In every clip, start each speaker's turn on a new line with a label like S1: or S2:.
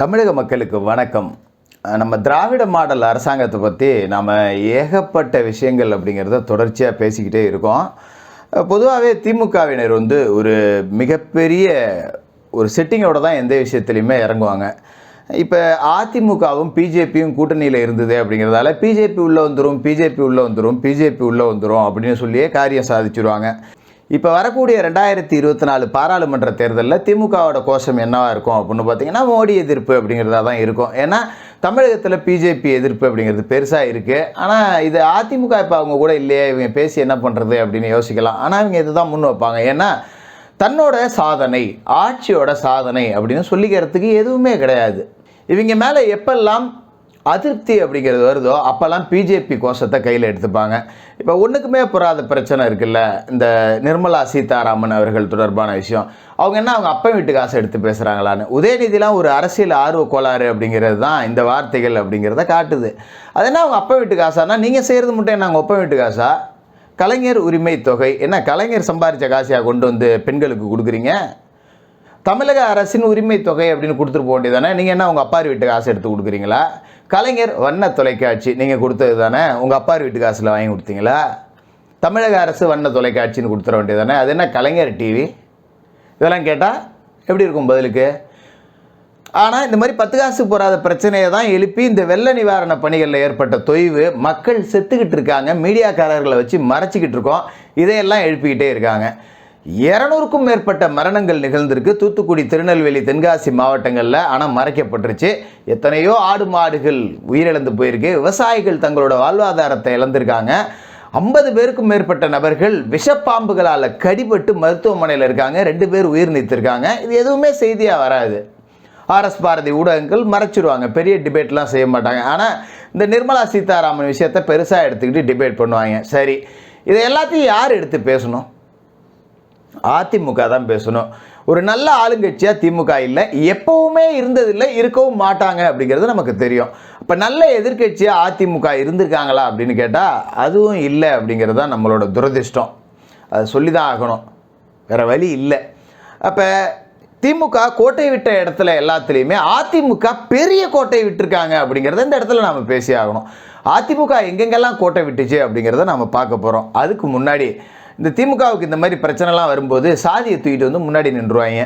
S1: தமிழக மக்களுக்கு வணக்கம். நம்ம திராவிட மாடல் அரசாங்கத்தை பற்றி நாம் ஏகப்பட்ட விஷயங்கள் அப்படிங்கிறத தொடர்ச்சியாக பேசிக்கிட்டே இருக்கோம். பொதுவாகவே திமுகவினர் வந்து ஒரு மிகப்பெரிய ஒரு செட்டிங்கோட தான் எந்த விஷயத்துலையுமே இறங்குவாங்க. இப்போ அதிமுகவும் பிஜேபியும் கூட்டணியில் இருந்தது அப்படிங்கிறதால பிஜேபி உள்ளே வந்துடும் பிஜேபி உள்ளே வந்துடும் பிஜேபி உள்ளே வந்துடும் அப்படின்னு சொல்லியே காரியம் சாதிச்சுருவாங்க. இப்போ வரக்கூடிய ரெண்டாயிரத்தி இருபத்தி நாலு பாராளுமன்ற தேர்தலில் திமுகவோட கோஷம் என்னவாக இருக்கும் அப்படின்னு பார்த்தீங்கன்னா மோடி எதிர்ப்பு அப்படிங்கிறதா தான் இருக்கும். ஏன்னா தமிழகத்தில் பிஜேபி எதிர்ப்பு அப்படிங்கிறது பெருசாக இருக்குது ஆனால் இது அதிமுக இப்போ அவங்க கூட இல்லையே இவங்க பேசி என்ன பண்ணுறது அப்படின்னு யோசிக்கலாம். ஆனால் இவங்க இதுதான் முன் வைப்பாங்க. ஏன்னா தன்னோட சாதனை ஆட்சியோட சாதனை அப்படின்னு சொல்லிக்கிறதுக்கு எதுவுமே கிடையாது. இவங்க மேலே எப்பெல்லாம் அதிருப்தி அப்படிங்கிறது வருதோ அப்போல்லாம் பிஜேபி கோஷத்தை கையில் எடுத்துப்பாங்க. இப்போ ஒன்றுக்குமே புறாத பிரச்சனை இருக்குல்ல இந்த நிர்மலா சீதாராமன் அவர்கள் தொடர்பான விஷயம். அவங்க என்ன அவங்க அப்பா வீட்டு காசை எடுத்து பேசுகிறாங்களான்னு உதயநிதிலாம் ஒரு அரசியல் ஆர்வ கோளாறு அப்படிங்கிறது தான் இந்த வார்த்தைகள் அப்படிங்கிறத காட்டுது. அது என்ன அவங்க அப்பன் வீட்டு காசானா? நீங்கள் செய்கிறது மட்டும் என்ன அவங்க அப்பா வீட்டு காசா? கலைஞர் உரிமை தொகை. என்ன கலைஞர் சம்பாரித்த காசையாக கொண்டு வந்து பெண்களுக்கு கொடுக்குறீங்க? தமிழக அரசின் உரிமை தொகை அப்படின்னு கொடுத்துட்டு போக வேண்டியதானே நீங்கள் என்ன உங்கள் அப்பாரி வீட்டு காசு எடுத்து கொடுக்குறீங்களா? கலைஞர் வண்ண தொலைக்காட்சி. நீங்கள் கொடுத்தது தானே? உங்கள் அப்பார் வீட்டு காசில் வாங்கி கொடுத்தீங்களா? தமிழக அரசு வண்ண தொலைக்காட்சின்னு கொடுத்துட வேண்டியதானே அது என்ன கலைஞர் டிவி இதெல்லாம் கேட்டால் எப்படி இருக்கும் பதிலுக்கு? ஆனால் இந்த மாதிரி பத்து காசுக்கு போகாத பிரச்சனையை தான் எழுப்பி இந்த வெள்ள நிவாரண பணிகளில் ஏற்பட்ட தொய்வு மக்கள் செத்துக்கிட்டு இருக்காங்க. மீடியாக்காரர்களை வச்சு மறைச்சிக்கிட்டு இருக்கோம். இதையெல்லாம் எழுப்பிக்கிட்டே இருக்காங்க. இரநூறுக்கும் மேற்பட்ட மரணங்கள் நிகழ்ந்திருக்கு. தூத்துக்குடி திருநெல்வேலி தென்காசி மாவட்டங்களில் ஆனால் மறைக்கப்பட்டுருச்சு. எத்தனையோ ஆடு மாடுகள் உயிரிழந்து போயிருக்கு. விவசாயிகள் தங்களோட வாழ்வாதாரத்தை இழந்திருக்காங்க. ஐம்பது பேருக்கும் மேற்பட்ட நபர்கள் விஷப்பாம்புகளால் கடிபட்டு மருத்துவமனையில் இருக்காங்க. ரெண்டு பேர் உயிர் நீத்திருக்காங்க. இது எதுவுமே செய்தியாக வராது. ஆர்எஸ் பாரதி ஊடகங்கள் மறைச்சிருவாங்க. பெரிய டிபேட்லாம் செய்ய மாட்டாங்க. ஆனால் இந்த நிர்மலா சீதாராமன் விஷயத்தை பெருசாக எடுத்துக்கிட்டு டிபேட் பண்ணுவாங்க. சரி இதை எல்லாத்தையும் யார் எடுத்து பேசணும்? அதிமுக தான் பேசணும். ஒரு நல்ல ஆளுங்கட்சியாக திமுக இல்லை எப்பவுமே இருந்ததில்லை இருக்கவும் மாட்டாங்க அப்படிங்கிறது நமக்கு தெரியும். இப்போ நல்ல எதிர்க்கட்சியாக அதிமுக இருந்திருக்காங்களா அப்படின்னு கேட்டால் அதுவும் இல்லை அப்படிங்கிறது தான் நம்மளோட துரதிர்ஷ்டம். அது சொல்லி தான் ஆகணும். வேறு வழி இல்லை. அப்போ திமுக கோட்டை விட்ட இடத்துல எல்லாத்துலேயுமே அதிமுக பெரிய கோட்டை விட்டுருக்காங்க அப்படிங்கிறத இந்த இடத்துல நாம் பேசி ஆகணும். அதிமுக எங்கெங்கெல்லாம் கோட்டை விட்டுச்சு அப்படிங்கிறத நம்ம பார்க்க போகிறோம் அதுக்கு முன்னாடி இந்த திமுகவுக்கு இந்த மாதிரி பிரச்சனைலாம் வரும்போது சாதியை தூக்கிட்டு வந்து முன்னாடி நின்றுவாங்க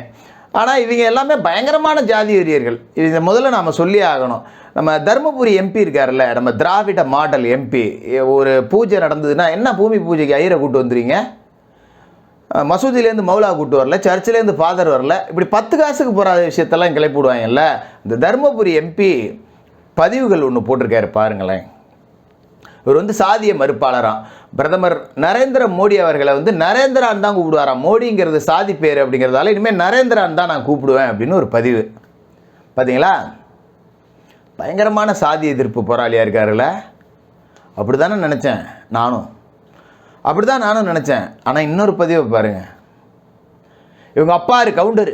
S1: ஆனால் இவங்க எல்லாமே பயங்கரமான ஜாதி வெறியர்கள் இதை முதல்ல நாம் சொல்லி ஆகணும். நம்ம தருமபுரி எம்பி இருக்கார்ல நம்ம திராவிட மாடல் எம்பி ஒரு பூஜை நடந்ததுன்னா என்ன பூமி பூஜைக்கு ஐயரை கூட்டு வந்துடுவீங்க மசூதிலேருந்து மசூதியிலேருந்து மௌலா கூட்டு வரல சர்ச்சிலேருந்து ஃபாதர் வரல இப்படி பத்து காசுக்கு போகாத விஷயத்தெல்லாம் கிளப்பி விடுவாங்கல்ல இந்த தருமபுரி எம்பி பதிவுகள் ஒன்று போட்டிருக்காரு பாருங்களேன். இவர் வந்து சாதிய மறுப்பாளராம். பிரதமர் நரேந்திர மோடி அவர்களை வந்து நரேந்திரான் தான் கூப்பிடுவாராம். மோடிங்கிறது சாதி பேர் அப்படிங்கிறதால இனிமேல் நரேந்திரான் தான் நான் கூப்பிடுவேன் அப்படின்னு ஒரு பதிவு. பார்த்தீங்களா பயங்கரமான சாதி எதிர்ப்பு போராளியாக இருக்காருல்ல அப்படி தானே நினச்சேன் நானும். அப்படி தான் நானும் நினச்சேன். ஆனால் இன்னொரு பதிவை பாருங்கள் இவங்க அப்பா இரு கவுண்டர்.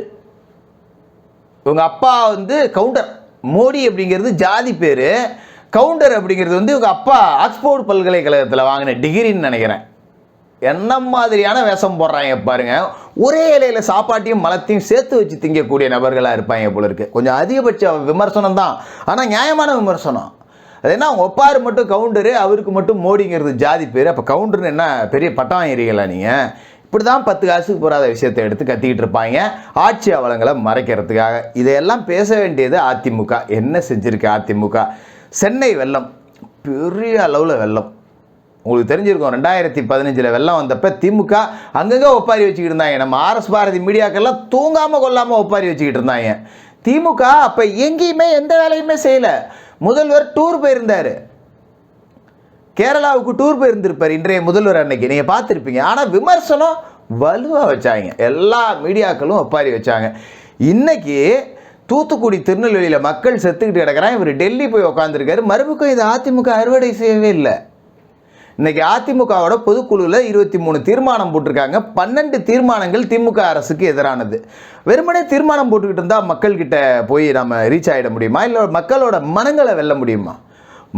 S1: இவங்க அப்பா வந்து கவுண்டர். மோடி அப்படிங்கிறது ஜாதி பேர். கவுண்டர் அப்படிங்கிறது வந்து இவங்க அப்பா ஆக்ஸ்போர்ட் பல்கலைக்கழகத்தில் வாங்கின டிகிரின்னு நினைக்கிறேன். என்ன மாதிரியான வேஷம் போடுறாங்க பாருங்க. ஒரே இலையில சாப்பாட்டையும் மலத்தையும் சேர்த்து வச்சு திங்கக்கூடிய நபர்களாக இருப்பாங்க போல இருக்கு. கொஞ்சம் அதிகபட்ச விமர்சனம் தான். ஆனால் நியாயமான விமர்சனம். அது என்ன அவங்க ஒப்பாரு மட்டும் கவுண்டரு அவருக்கு மட்டும் மோடிங்கிறது ஜாதி பேர். அப்போ கவுண்டர்னு என்ன பெரிய பட்டம் வாங்கிறீங்களா நீங்கள் இப்படி தான் பத்து காசுக்கு போகாத விஷயத்தை எடுத்து கத்திக்கிட்டு இருப்பாங்க. ஆட்சி அவலங்களை மறைக்கிறதுக்காக. இதையெல்லாம் பேச வேண்டியது அதிமுக. என்ன செஞ்சுருக்கு அதிமுக? சென்னை வெள்ளம் பெரிய அளவில் வெள்ளம். உங்களுக்கு தெரிஞ்சிருக்கும் ரெண்டாயிரத்தி பதினஞ்சில் வெள்ளம் வந்தப்போ திமுக அங்கங்கே ஒப்பாரி வச்சுக்கிட்டு இருந்தாங்க. நம்ம ஆர்எஸ் பாரதி மீடியாக்கெல்லாம் தூங்காமல் கொள்ளாமல் ஒப்பாரி வச்சுக்கிட்டு இருந்தாங்க. திமுக அப்போ எங்கேயுமே எந்த வேலையுமே செய்யலை. முதல்வர் டூர் போயிருந்தார். கேரளாவுக்கு டூர் போயிருந்திருப்பார் இன்றைய முதல்வர் அன்னைக்கு. நீங்கள் பார்த்துருப்பீங்க. ஆனால் விமர்சனம் வலுவாக வச்சாங்க. எல்லா மீடியாக்களும் ஒப்பாரி வச்சாங்க. இன்னைக்கு தூத்துக்குடி திருநெல்வேலியில் மக்கள் செத்துக்கிட்டு கிடக்கிறான் இவர் டெல்லி போய் உக்காந்துருக்காரு. மறுபக்கம் இது அதிமுக அறுவடை செய்யவே இல்லை. இன்னைக்கு அதிமுகவோட பொதுக்குழுவில் இருபத்தி மூணு தீர்மானம் போட்டிருக்காங்க. பன்னெண்டு தீர்மானங்கள் திமுக அரசுக்கு எதிரானது. வெறுமனே தீர்மானம் போட்டுக்கிட்டு இருந்தால் மக்கள்கிட்ட போய் நம்ம ரீச் ஆகிட முடியுமா? இல்லை மக்களோட மனங்களை வெல்ல முடியுமா?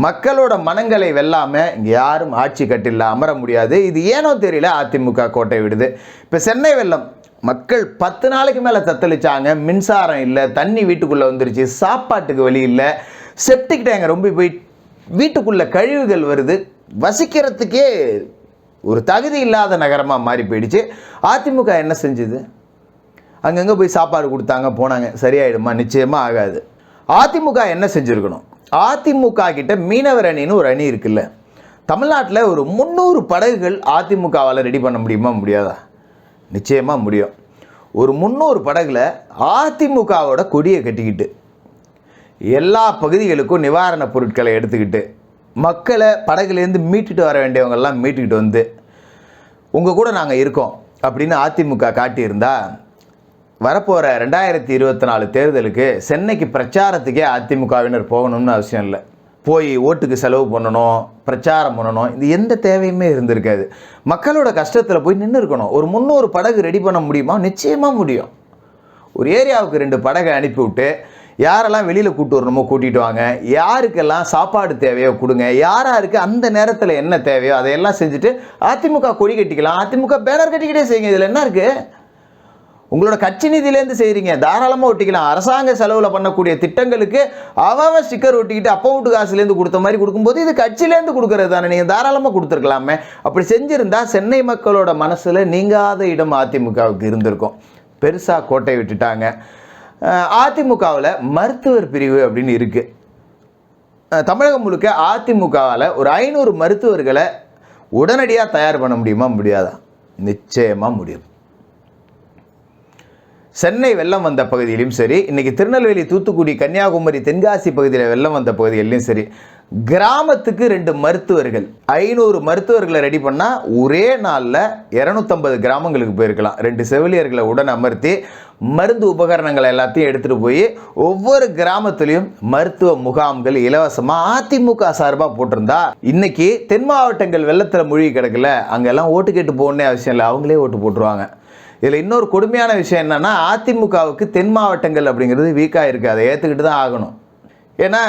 S1: மக்களோட மனங்களை வெல்லாமல் இங்கே யாரும் ஆட்சி கட்டில அமர முடியாது. இது ஏனோ தெரியல அதிமுக கோட்டை விடுது. இப்போ சென்னை வெள்ளம். மக்கள் பத்து நாளைக்கு மேலே தத்தளிச்சாங்க. மின்சாரம் இல்லை தண்ணி வீட்டுக்குள்ளே வந்துருச்சு சாப்பாட்டுக்கு வழி இல்லை. செப்டிக் டேங்க ரொம்ப போய் வீட்டுக்குள்ளே கழிவுகள் வருது. வசிக்கிறதுக்கே ஒரு தகுதி இல்லாத நகரமாக மாறி போயிடுச்சு. அதிமுக என்ன செஞ்சுது? அங்கங்கே போய் சாப்பாடு கொடுத்தாங்க போனாங்க. சரியாயிடுமா? நிச்சயமாக ஆகாது. அதிமுக என்ன செஞ்சுருக்கணும்? அதிமுக கிட்ட மீனவர் அணின்னு ஒரு அணி இருக்குல்ல. தமிழ்நாட்டில் ஒரு முந்நூறு படகுகள் அதிமுகவால் ரெடி பண்ண முடியுமா? முடியாதா? நிச்சயமாக முடியும். ஒரு முந்நூறு படகுல அதிமுகவோட கொடியை கட்டிக்கிட்டு எல்லா பகுதிகளுக்கும் நிவாரணப் பொருட்களை எடுத்துக்கிட்டு மக்களை படகுலேருந்து மீட்டுட்டு வர வேண்டியவங்கெல்லாம் மீட்டுக்கிட்டு வந்து உங்கள் கூட நாங்கள் இருக்கோம் அப்படின்னு அதிமுக காட்டியிருந்தா வரப்போகிற ரெண்டாயிரத்தி இருபத்தி நாலு தேர்தலுக்கு சென்னைக்கு பிரச்சாரத்துக்கே அதிமுகவினர் போகணும்னு அவசியம் இல்லை. போய் ஓட்டுக்கு செலவு பண்ணணும் பிரச்சாரம் பண்ணணும் இது எந்த தேவையுமே இருந்திருக்காது. மக்களோட கஷ்டத்தில் போய் நின்று இருக்கணும் ஒரு முந்நூறு படகு ரெடி பண்ண முடியுமா? நிச்சயமாக முடியும். ஒரு ஏரியாவுக்கு ரெண்டு படகை அனுப்பிவிட்டு யாரெல்லாம் வெளியில் கூட்டு வரணுமோ கூட்டிகிட்டு வாங்க. யாருக்கெல்லாம் சாப்பாடு தேவையோ கொடுங்க. யார் யாருக்கு அந்த நேரத்தில் என்ன தேவையோ அதையெல்லாம் செஞ்சுட்டு அதிமுக கொடி கட்டிக்கலாம். அதிமுக பேனர் கட்டிக்கிட்டே செய்யுங்க. இதில் என்ன இருக்குது உங்களோட கட்சி நிதியிலேருந்து செய்கிறீங்க தாராளமாக ஒட்டிக்கலாம். அரசாங்க செலவில் பண்ணக்கூடிய திட்டங்களுக்கு அவன் ஸ்டிக்கர் ஒட்டிக்கிட்டு அப்போ வீட்டு காசுலேருந்து கொடுத்த மாதிரி கொடுக்கும்போது இது கட்சியிலேருந்து கொடுக்கறது தானே. நீங்கள் தாராளமாக கொடுத்துருக்கலாமே. அப்படி செஞ்சுருந்தா சென்னை மக்களோட மனசில் நீங்காத இடம் அதிமுகவுக்கு இருந்திருக்கும். பெருசாக கோட்டை விட்டுட்டாங்க. அதிமுகவில் மருத்துவர் பிரிவு அப்படின்னு இருக்குது தமிழகம் முழுக்க அதிமுகவால் ஒரு ஐநூறு மருத்துவர்களை உடனடியாக தயார் பண்ண முடியுமா? முடியாதா? நிச்சயமாக முடியும். சென்னை வெள்ளம் வந்த பகுதியிலும் சரி இன்னைக்கு திருநெல்வேலி தூத்துக்குடி கன்னியாகுமரி தென்காசி பகுதியில் வெள்ளம் வந்த பகுதிகளிலும் சரி கிராமத்துக்கு ரெண்டு மருத்துவர்கள் ஐநூறு மருத்துவர்களை ரெடி பண்ணால் ஒரே நாளில் இரநூத்தம்பது கிராமங்களுக்கு போயிருக்கலாம். ரெண்டு செவிலியர்களை உடன் அமர்த்தி மருந்து உபகரணங்களை எல்லாத்தையும் எடுத்துகிட்டு போய் ஒவ்வொரு கிராமத்துலேயும் மருத்துவ முகாம்கள் இலவசமாக அதிமுக சார்பாக போட்டிருந்தா இன்னைக்கு தென் மாவட்டங்கள் வெள்ளத்தில் மூழ்கி கிடக்கல அங்கெல்லாம் ஓட்டு கேட்டு போகணுன்னே அவசியம் இல்லை அவங்களே ஓட்டு போட்டுருவாங்க. இதில் இன்னொரு கொடுமையான விஷயம் என்னென்னா அதிமுகவுக்கு தென் மாவட்டங்கள் அப்படிங்கிறது வீக்காக இருக்குது அதை ஏற்றுக்கிட்டு தான் ஆகணும். ஏன்னா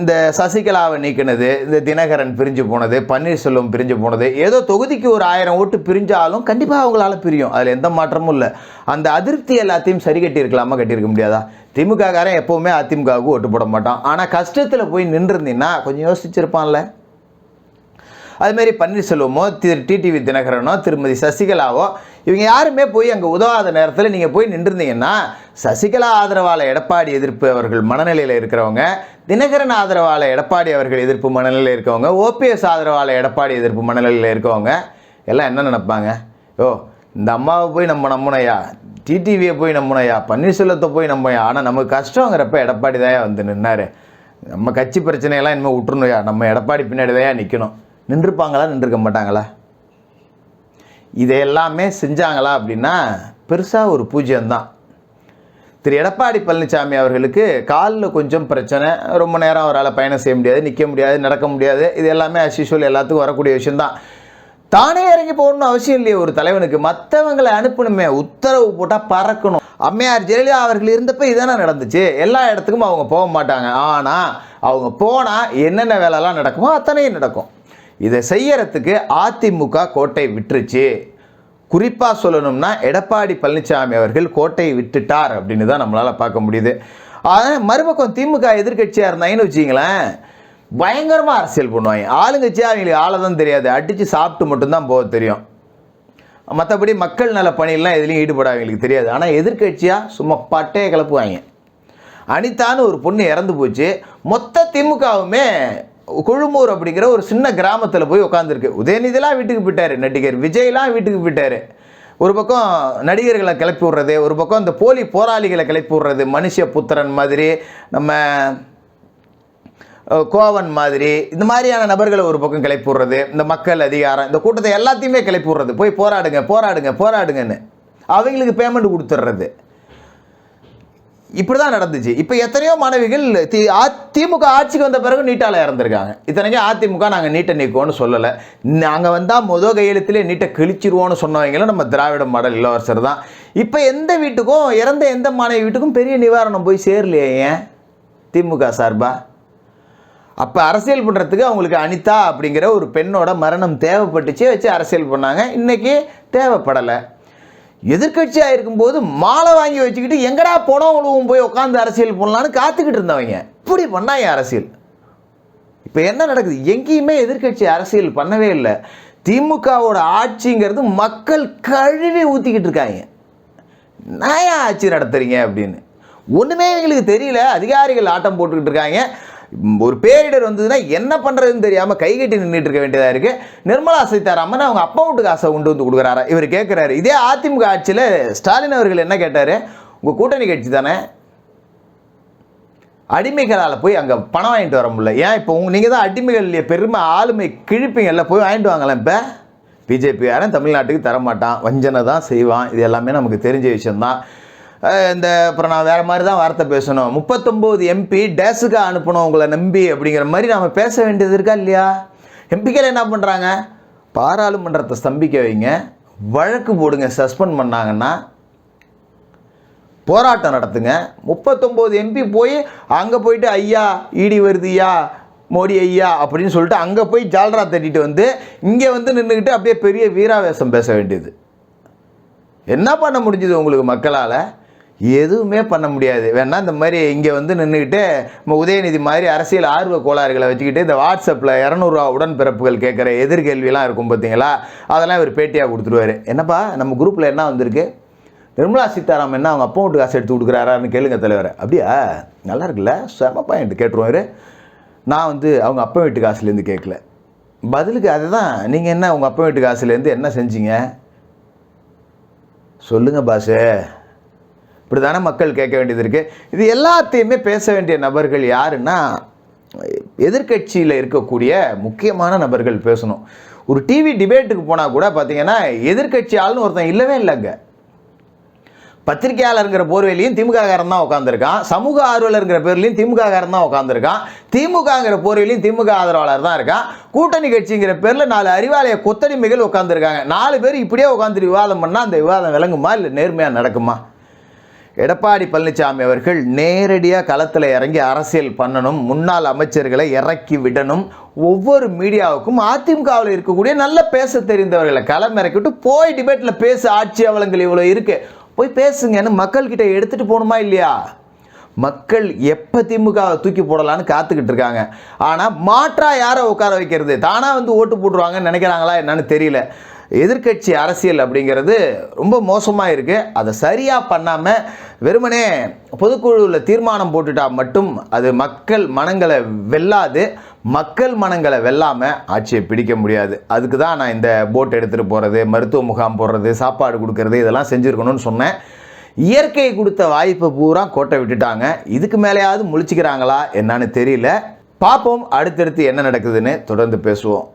S1: இந்த சசிகலாவை நீக்கினது இந்த தினகரன் பிரிஞ்சு போனது பன்னீர்செல்வம் பிரிஞ்சு போனது ஏதோ தொகுதிக்கு ஒரு ஆயிரம் ஓட்டு பிரிஞ்சாலும் கண்டிப்பாக அவங்களால பிரியும். அதில் எந்த மாற்றமும் இல்லை. அந்த அதிருப்தி எல்லாத்தையும் சரி கட்டியிருக்கலாமா கட்டியிருக்க முடியாதா? திமுக காரன் எப்போவுமே அதிமுகவுக்கு ஓட்டு போட மாட்டான். ஆனால் கஷ்டத்தில் போய் நின்றுருந்தீங்கன்னா கொஞ்சம் யோசிச்சிருப்பான்ல. அதுமாரி பன்னீர்செல்வமோ திரு டிடிவி தினகரனோ திருமதி சசிகலாவோ இவங்க யாருமே போய் அங்கே உதவாத நேரத்தில் நீங்கள் போய் நின்றுருந்தீங்கன்னா சசிகலா ஆதரவாள எடப்பாடி எதிர்ப்பு அவர்கள் மனநிலையில் இருக்கிறவங்க தினகரன் ஆதரவாள எடப்பாடி அவர்கள் எதிர்ப்பு மனநிலையில் இருக்கவங்க ஓபிஎஸ் ஆதரவாள எடப்பாடி எதிர்ப்பு மனநிலையில் இருக்கவங்க எல்லாம் என்ன நினைப்பாங்க? ஓ இந்த அம்மாவை போய் நம்ம நம்பினையா? டிடிவியை போய் நம்பினையா? பன்னீர்செல்வத்தை போய் நம்பையா ஆனால் நமக்கு கஷ்டங்கிறப்ப எடப்பாடி தான் வந்து நின்னார். நம்ம கட்சி பிரச்சனையெல்லாம் இனிமேல் விட்டுருணுயா நம்ம எடப்பாடி பின்னாடி தான் நிற்கணும் நின்றுப்பாங்களா? நின்றுக்க மாட்டாங்களா? இதை எல்லாமே செஞ்சாங்களா அப்படின்னா பெருசாக ஒரு பூஜ்யம்தான். திரு எடப்பாடி பழனிசாமி அவர்களுக்கு காலில் கொஞ்சம் பிரச்சனை ரொம்ப நேரம் அவரால் பயணம் செய்ய முடியாது நிற்க முடியாது நடக்க முடியாது. இது எல்லாமே அசிஷுவல் எல்லாத்துக்கும் வரக்கூடிய விஷயம்தான். தானே இறங்கி போகணும்னு அவசியம் இல்லையே ஒரு தலைவனுக்கு. மற்றவங்களை அனுப்பணுமே உத்தரவு போட்டால் பறக்கணும். அம்மையார் ஜெயலலிதா அவர்கள் இருந்தப்போ இதானே நடந்துச்சு. எல்லா இடத்துக்கும் அவங்க போக மாட்டாங்க. ஆனால் அவங்க போனால் என்னென்ன வேலைலாம் நடக்குமோ அத்தனையும் நடக்கும். இதை செய்யறதுக்கு அதிமுக கோட்டை விட்டுருச்சு. குறிப்பாக சொல்லணும்னா எடப்பாடி பழனிசாமி அவர்கள் கோட்டையை விட்டுட்டார் அப்படின்னு தான் நம்மளால் பார்க்க முடியுது. ஆனால் மறுபக்கம் திமுக எதிர்க்கட்சியாக இருந்தாங்கன்னு வச்சிங்களேன் பயங்கரமாக அரசியல் பண்ணுவாங்க. ஆளுங்கட்சியாக அவங்களுக்கு ஆளை தான் தெரியாது. அடித்து சாப்பிட்டு மட்டும்தான் போக தெரியும். மற்றபடி மக்கள் நல பணியெல்லாம் எதுலேயும் ஈடுபட அவங்களுக்கு தெரியாது. ஆனால் எதிர்க்கட்சியாக சும்மா பட்டையை கிளப்புவாங்க. அனிதான்னு ஒரு பொண்ணு இறந்து போச்சு. மொத்த திமுகவுமே குழுமூர் அப்படிங்கிற ஒரு சின்ன கிராமத்தில் போய் உட்காந்துருக்கு உதயநிதிலாம் வீட்டுக்கு போயிட்டாரு நடிகர் விஜய்லாம் வீட்டுக்கு போயிட்டார். ஒரு பக்கம் நடிகர்களை கிளப்பி விடுறது ஒரு பக்கம் இந்த போலி போராளிகளை கிளப்பி விடுறது மனுஷ புத்திரன் மாதிரி நம்ம கோவன் மாதிரி இந்த மாதிரியான நபர்களை ஒரு பக்கம் கிளப்பி விடுறது இந்த மக்கள் அதிகாரம் இந்த கூட்டத்தை எல்லாத்தையுமே கிளப்பி விடுறது. போய் போராடுங்க போராடுங்க போராடுங்கன்னு. அவங்களுக்கு பேமெண்ட் கொடுத்துட்றது. இப்படி தான் நடந்துச்சு. இப்போ எத்தனையோ மாணவிகள் தி அ- திமுக ஆட்சிக்கு வந்த பிறகு நீட்டால் இறந்துருக்காங்க. இத்தனைக்கும் அதிமுக நாங்கள் நீட்டை நீக்குவோம்னு சொல்லலை. நாங்கள் வந்தால் முத கையெழுத்திலே நீட்டை கிழிச்சிருவோம்னு சொன்னவங்களும் நம்ம திராவிட மாடல் இளவரசர் தான். இப்போ எந்த வீட்டுக்கும் இறந்த எந்த மாணவி வீட்டுக்கும் பெரிய நிவாரணம் போய் சேரலையே ஏன்? திமுக சார்பா? அப்போ அரசியல் பண்ணுறதுக்கு அவங்களுக்கு அனிதா அப்படிங்கிற ஒரு பெண்ணோட மரணம் தேவைப்பட்டுச்சே வச்சு அரசியல் பண்ணாங்க. இன்றைக்கி தேவைப்படலை. எதிர்க்கட்சியாக இருக்கும்போது மாலை வாங்கி வச்சுக்கிட்டு எங்கடா பணம் உழுவும் போய் உட்காந்து அரசியல் பண்ணலான்னு காத்துக்கிட்டு இருந்தவங்க. இப்படி பண்ணாங்க அரசியல். இப்போ என்ன நடக்குது? எங்கேயுமே எதிர்க்கட்சி அரசியல் பண்ணவே இல்லை. திமுகவோட ஆட்சிங்கிறது மக்கள் கழுவி ஊற்றிக்கிட்டு இருக்காங்க. நான் ஏன் ஆட்சி நடத்துறீங்க அப்படின்னு. ஒன்றுமே எங்களுக்கு தெரியல. அதிகாரிகள் ஆட்டம் போட்டுக்கிட்டு இருக்காங்க. ஒரு பேரிடர் வந்ததுன்னா என்ன பண்ணுறதுன்னு தெரியாமல் கைகட்டி நின்றுட்டு இருக்க வேண்டியதாக இருக்குது நிர்மலா சீதாராமன் அவங்க அப்பா காசை கொண்டு வந்து கொடுக்குறாரா. இவர் கேட்குறாரு இதே அதிமுக ஆட்சியில் ஸ்டாலின் அவர்கள் என்ன கேட்டார்? உங்கள் கூட்டணி கட்சி தானே. அடிமைகளால் போய் அங்கே பணம் வாங்கிட்டு வர முடியல. ஏன் இப்போ உங்கள் நீங்கள் தான் அடிமைகள் பெருமை ஆளுமை கிழிப்பீங்கல்ல போய் வாங்கிட்டு வாங்கலாம் இப்போ. பிஜேபி யாரும் தமிழ்நாட்டுக்கு தரமாட்டான். வஞ்சனை தான் செய்வான். இது எல்லாமே நமக்கு தெரிஞ்ச விஷயம்தான். இந்த அப்புறம் நான் வேறு மாதிரி தான் வார்த்தை பேசணும். முப்பத்தொம்போது எம்பி டேஸுக்கு அனுப்பணும் உங்களை நம்பி அப்படிங்கிற மாதிரி நாம் பேச வேண்டியது இருக்கா இல்லையா? எம்பிக்கள் என்ன பண்ணுறாங்க பாராளுமன்றத்தை ஸ்தம்பிக்க வைங்க. வழக்கு போடுங்க சஸ்பெண்ட் பண்ணாங்கன்னா போராட்டம் நடத்துங்க. முப்பத்தொம்போது எம்பி போய் அங்கே போயிட்டு ஐயா இடி வருதுய்யா மோடி ஐயா அப்படின்னு சொல்லிட்டு அங்கே போய் ஜால்ரா தட்டிட்டு வந்து இங்கே வந்து நின்றுக்கிட்டு அப்படியே பெரிய வீராவேசம் பேச வேண்டியது. என்ன பண்ண முடிஞ்சது உங்களுக்கு மக்களால்? எதுவுமே பண்ண முடியாது. வேணா இந்த மாதிரி இங்கே வந்து நின்றுக்கிட்டு நம்ம உதயநிதி மாதிரி அரசியல் ஆர்வ கோளாறுகளை வச்சுக்கிட்டு இந்த வாட்ஸ்அப்பில் இரநூறுவா உடன்பிறப்புகள் கேட்குற எதிர்கேள்விலாம் இருக்கும் பார்த்தீங்களா? அதெல்லாம் இவர் பேட்டியாக கொடுத்துருவாரு. என்னப்பா நம்ம குரூப்பில் என்ன வந்திருக்கு? நிர்மலா சீதாராமன் என்ன அவங்க அப்பா வீட்டு காசு எடுத்து கொடுக்குறாரான்னு கேளுங்க தலைவர். அப்படியா? நல்லா இருக்குல்ல? செம பாயிண்ட் கேட்டுருவாரு நான் வந்து அவங்க அப்பா வீட்டு காசுலேருந்து கேட்கல. பதிலுக்கு அதுதான். நீங்கள் என்ன உங்கள் அப்பா வீட்டு காசுலேருந்து என்ன செஞ்சீங்க? சொல்லுங்கள் பாஸு இப்படி தானே மக்கள் கேட்க வேண்டியது இருக்குது இது எல்லாத்தையுமே பேச வேண்டிய நபர்கள் யாருன்னா எதிர்க்கட்சியில் இருக்கக்கூடிய முக்கியமான நபர்கள் பேசணும். ஒரு டிவி டிபேட்டுக்கு போனால் கூட பார்த்தீங்கன்னா எதிர்க்கட்சி ஆள்னு ஒருத்தன் இல்லவே இல்லைங்க. பத்திரிகையாளருங்கிற போர்வையிலையும் திமுககாரன் தான் உட்காந்துருக்கான் சமூக ஆர்வலருங்கிற பேர்லையும் திமுககாரன் தான் உட்காந்துருக்கான் திமுகங்கிற போர்வையிலையும் திமுக ஆதரவாளர் தான் இருக்கான். கூட்டணி கட்சிங்கிற பேரில் நாலு அறிவாலய கொத்தடிமைகள் உட்காந்துருக்காங்க நாலு பேர் இப்படியே உட்காந்துட்டு விவாதம் பண்ணால் அந்த விவாதம் விளங்குமா இல்லை நேர்மையாக நடக்குமா? எடப்பாடி பழனிசாமி அவர்கள் நேரடியாக களத்தில் இறங்கி அரசியல் பண்ணணும் முன்னாள் அமைச்சர்களை இறக்கி விடணும். ஒவ்வொரு மீடியாவுக்கும் அதிமுகவில் இருக்கக்கூடிய நல்ல பேச தெரிந்தவர்களை களம் இறக்கிவிட்டு போய் டிபேட்டில் பேச ஆட்சி அவலங்கள் இவ்வளோ இருக்கு. போய் பேசுங்கன்னு மக்கள்கிட்ட எடுத்துகிட்டு போகணுமா இல்லையா? மக்கள் எப்போ திமுகவை தூக்கி போடலான்னு காத்துக்கிட்டு இருக்காங்க. ஆனால் மாற்றா யாரை உட்கார வைக்கிறது? தானாக வந்து ஓட்டு போட்டுருவாங்கன்னு நினைக்கிறாங்களா என்னன்னு தெரியல. எதிர்க்கட்சி அரசியல் அப்படிங்கிறது ரொம்ப மோசமாக இருக்குது அதை சரியாக பண்ணாமல் வெறுமனே பொதுக்குழுவில் தீர்மானம் போட்டுட்டா மட்டும் அது மக்கள் மனங்களை வெல்லாது மக்கள் மனங்களை வெல்லாமல் ஆட்சியை பிடிக்க முடியாது. அதுக்கு தான் நான் இந்த போட் எடுத்துகிட்டு போகிறது மருத்துவ முகாம் போடுறது சாப்பாடு கொடுக்கறது இதெல்லாம் செஞ்சுருக்கணும்னு சொன்னேன். இயற்கை கொடுத்த வாய்ப்பை பூரா கோட்டை விட்டுட்டாங்க. இதுக்கு மேலேயாவது முழிச்சுக்கிறாங்களா என்னன்னு தெரியல. பார்ப்போம் அடுத்தடுத்து என்ன நடக்குதுன்னு தொடர்ந்து பேசுவோம்.